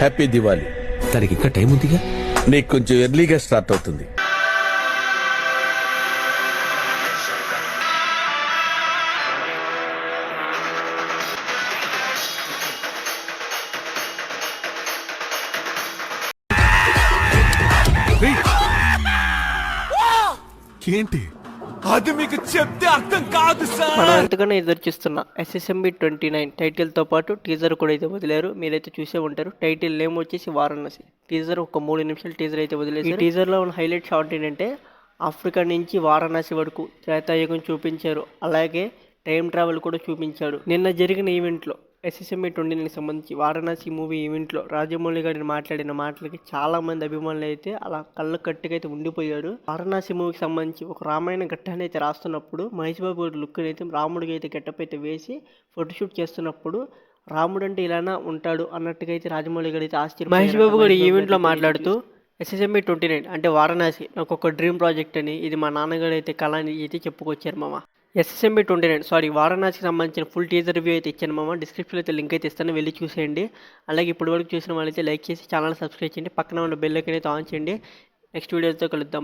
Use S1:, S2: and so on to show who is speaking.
S1: Happy Diwali
S2: దానికి ఇంకా time ఉందిగా?
S1: నీకు కొంచెం ఎర్లీగా స్టార్ట్ అవుతుంది.
S3: ఏంటి? అది మీకు చెప్తే అర్థం కాదు సార్.
S4: మనం ఎంతగానో ఎదురు చూస్తున్న ఎస్ఎస్ఎంబి ట్వంటీ నైన్ టైటిల్తో పాటు టీజర్ కూడా అయితే వదిలేరు. మీరైతే చూసే ఉంటారు. టైటిల్ నేమ్ వచ్చేసి వారణాసి. టీజర్ ఒక మూడు నిమిషాల టీజర్ అయితే వదిలేరు ఈ టీజర్లో ఉన్న హైలైట్ షాట్ ఏంటంటే ఆఫ్రికా నుంచి వారణాసి వరకు త్రేతాయుగం చూపించారు. అలాగే టైం ట్రావెల్ కూడా చూపించాడు. నిన్న జరిగిన ఈవెంట్లో ఎస్ఎస్ఎంఈ ట్వంటీ సంబంధించి వారణాసి మూవీ ఈవెంట్లో రాజమౌళి గారిని మాట్లాడిన మాటలకి చాలా మంది అభిమానులు అయితే అలా కళ్ళు కట్టుగా అయితే ఉండిపోయారు. వారణాసి మూవీకి సంబంధించి ఒక రామాయణ ఘట్టాన్ని అయితే రాస్తున్నప్పుడు మహేష్ బాబు గారి లుక్ అయితే రాముడికి అయితే గెటప్ అయితే వేసి ఫోటోషూట్ చేస్తున్నప్పుడు రాముడు అంటే ఇలానా ఉంటాడు అన్నట్టుగా అయితే రాజమౌళి గారు అయితే ఆశ్చర్య మహేష్ బాబు గారు ఈవెంట్లో మాట్లాడుతూ ఎస్ఎస్ఎంఈ ట్వంటీ నైన్ అంటే వారణాసి నాకు ఒక డ్రీమ్ ప్రాజెక్ట్ అని ఇది మా నాన్నగారు అయితే కళ అని అయితే చెప్పుకొచ్చారు మామ. ఎస్ఎస్ఎంబి ట్వంటీ నైన్ సారీ వారణాసికి సంబంధించిన ఫుల్ టీజర్ రివ్యూ అయితే ఇచ్చాను మామ. డిస్క్రిప్షన్లో అయితే లింక్ అయితే ఇస్తాను వెళ్ళి చూసేయండి. అలాగే ఇప్పటివరకు చూసిన వాళ్ళైతే లైక్ చేసి ఛానల్ సబ్స్క్రైబ్ చేయండి. పక్కన ఉన్న బెల్ ఐకన్ అయితే ఆన్ చేయండి. నెక్స్ట్ వీడియోతో కలుద్దాం.